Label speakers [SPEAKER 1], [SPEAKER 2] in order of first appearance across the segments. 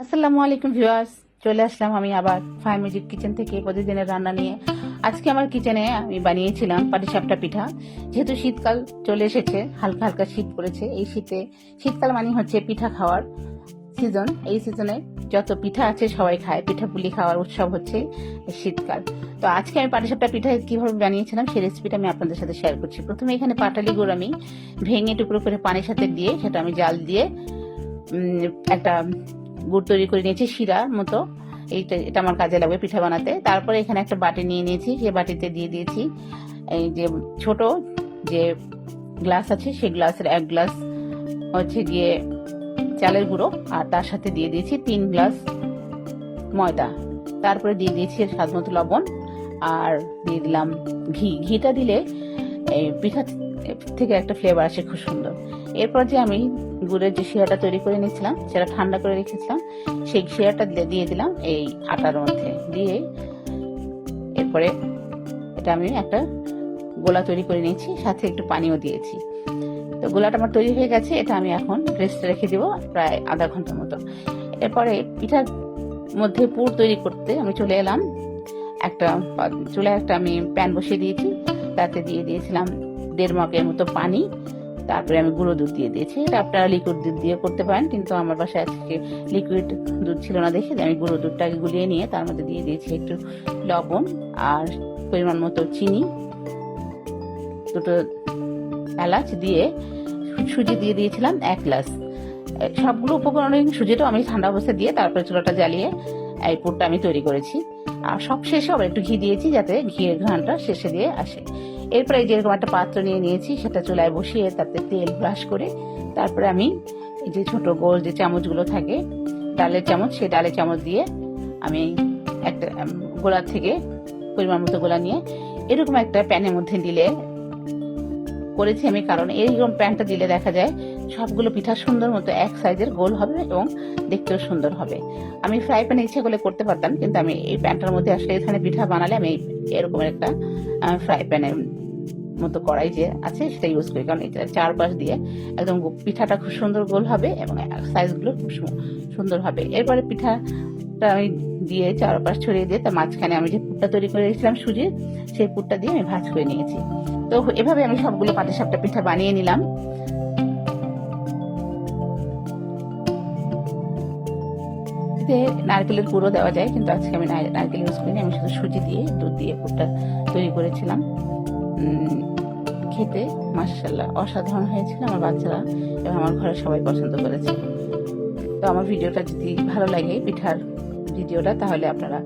[SPEAKER 1] আসসালামু আলাইকুম ভিউয়ার্স, চলে আসলাম আমি আবার ফাই মিউজিক কিচেন থেকে প্রতিদিনের রান্না নিয়ে। আজকে আমার কিচেনে আমি বানিয়েছিলাম পাটিসাপটা পিঠা। যেহেতু শীতকাল চলে এসেছে, হালকা হালকা শীত পড়েছে, এই শীতে, শীতকাল মানে হচ্ছে পিঠা খাওয়ার সিজন এই সিজনে যত পিঠা আছে সবাই খায়, পিঠা পুলি খাওয়ার উৎসব হচ্ছে শীতকাল। তো আজকে আমি পাটিসাপটা পিঠা কীভাবে বানিয়েছিলাম সেই রেসিপিটা আমি আপনাদের সাথে শেয়ার করছি। প্রথমে এখানে পাটালি গুড় আমি ভেঙে টুকরো করে পানির সাথে দিয়ে, সেটা আমি জাল দিয়ে একটা গুড় তৈরি করে নিয়েছি শিরা মতো। এইটা, এটা আমার কাজে লাগবে পিঠা বানাতে। তারপরে এখানে একটা বাটি নিয়ে নিয়েছি সেই বাটিতে দিয়ে দিয়েছি। এই যে ছোট যে গ্লাস আছে, সেই গ্লাসের এক গ্লাস হচ্ছে গিয়ে চালের গুঁড়ো, আর তার সাথে দিয়ে দিয়েছি তিন গ্লাস ময়দা। তারপরে দিয়ে দিয়েছি স্বাদ মতো লবণ, আর দিয়ে দিলাম ঘি। ঘিটা দিলে এই পিঠা থেকে একটা ফ্লেভার আসে খুব সুন্দর। এরপর যে আমি গুড়ের যে শিরাটা তৈরি করে নিয়েছিলাম, সেটা ঠান্ডা করে রেখেছিলাম, সেই শিরাটা দিয়ে- দিলাম এই আটার মধ্যে। দিয়ে এরপরে এটা আমি একটা গোলা তৈরি করে নিয়েছি, সাথে একটু পানিও দিয়েছি। তো গোলাটা আমার তৈরি হয়ে গেছে, এটা আমি এখন রেস্টে রেখে দিব প্রায় আধা ঘণ্টার মতো। এরপরে পিঠার মধ্যে পুর তৈরি করতে আমি চলে এলাম। একটা, চুলায় একটা আমি প্যান বসিয়ে দিয়েছি, তাতে দিয়ে দিয়েছিলাম দেড় মগের মতো পানি, তারপরে আমি গুঁড়ো দুধ দিয়ে দিয়েছি। এটা আপনারা লিকুইড দুধ দিয়ে করতে পারেন, কিন্তু আমার বাসায় আজকে লিকুইড দুধ ছিল না দেখে আমি গুঁড়ো দুধটাকে গুলিয়ে নিয়ে তার মধ্যে দিয়ে দিয়েছি একটু লবণ আর পরিমাণ মতো চিনি। দুটো এলাচ দিয়ে সুজি দিয়ে দিয়েছিলাম এক গ্লাস। সবগুলো উপকরণ সুজিটাও আমি ঠান্ডা অবস্থায় দিয়ে তারপরে চুলাটা জ্বালিয়ে এই পুরটা আমি তৈরি করেছি। আর সব শেষে আবার একটু ঘি দিয়েছি যাতে ঘিয়ের ঘ্রাণটা শেষে দিয়ে আসে। এরপরে যেরকম একটা পাত্র নিয়ে নিয়েছি, সেটা চুলায় বসিয়ে তাতে তেল ব্রাশ করে তারপরে আমি যে ছোট গোল যে চামচগুলো থাকে, ডালের চামচ, সেই ডালের চামচ দিয়ে আমি একটা গোলা থেকে পরিমাণ মতো গোলা নিয়ে এরকম একটা প্যানের মধ্যে দিলে করেছি আমি, কারণ এইরকম প্যানটা দিলে দেখা যায় সবগুলো পিঠা সুন্দর মতো এক সাইজের গোল হবে এবং দেখতেও সুন্দর হবে। আমি ফ্রাই প্যানে ইচ্ছা করলে করতে পারতাম, কিন্তু আমি এই প্যানটার মধ্যে আসলে এখানে পিঠা বানালে আমি এরকম একটা ফ্রাই প্যানের মতো কড়াই যে আছে সেটা ইউজ করি। কারণ এটা চারপাশ দিয়ে একদম পিঠাটা খুব সুন্দর গোল হবে এবং সাইজগুলো খুব সুন্দর হবে। এরপরে পিঠাটা আমি দিয়ে চারপাশ ছড়িয়ে দিয়ে তার মাঝখানে আমি যে পুরটা তৈরি করে রেখেছিলাম সুজির, সেই পুরটা দিয়ে আমি ভাজ করে নিয়েছি। তো এভাবে আমি সবগুলো পাটিসাপটা পিঠা বানিয়ে নিলাম। নারকেলের পুরো দেওয়া যায়, কিন্তু আজকে আমি নারকেল ইউজ করিনি, আমি শুধু সুজি দিয়ে, দুধ দিয়ে পুরটা তৈরি করেছিলাম। খেতে মার্শাল্লাহ অসাধারণ হয়েছিল আমার বাচ্চারা এবং আমার ঘরে সবাই পছন্দ করেছে। তো আমার ভিডিওটা যদি ভালো লাগে পিঠার ভিডিওটা, তাহলে আপনারা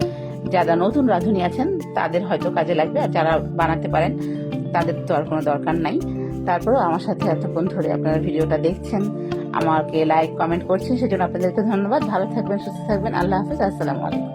[SPEAKER 1] যারা নতুন রাঁধুনি আছেন, তাদের হয়তো কাজে লাগবে। আর যারা বানাতে পারেন, তাদের তো আর কোনো দরকার নাই। তারপরেও আমার সাথে এতক্ষণ ধরে আপনারা ভিডিওটা দেখছেন, আমাকে লাইক কমেন্ট করছেন, সেজন্য আপনাদেরকে ধন্যবাদ। ভালো থাকবেন, সুস্থ থাকবেন। আল্লাহ হাফিজ, আসসালামু আলাইকুম।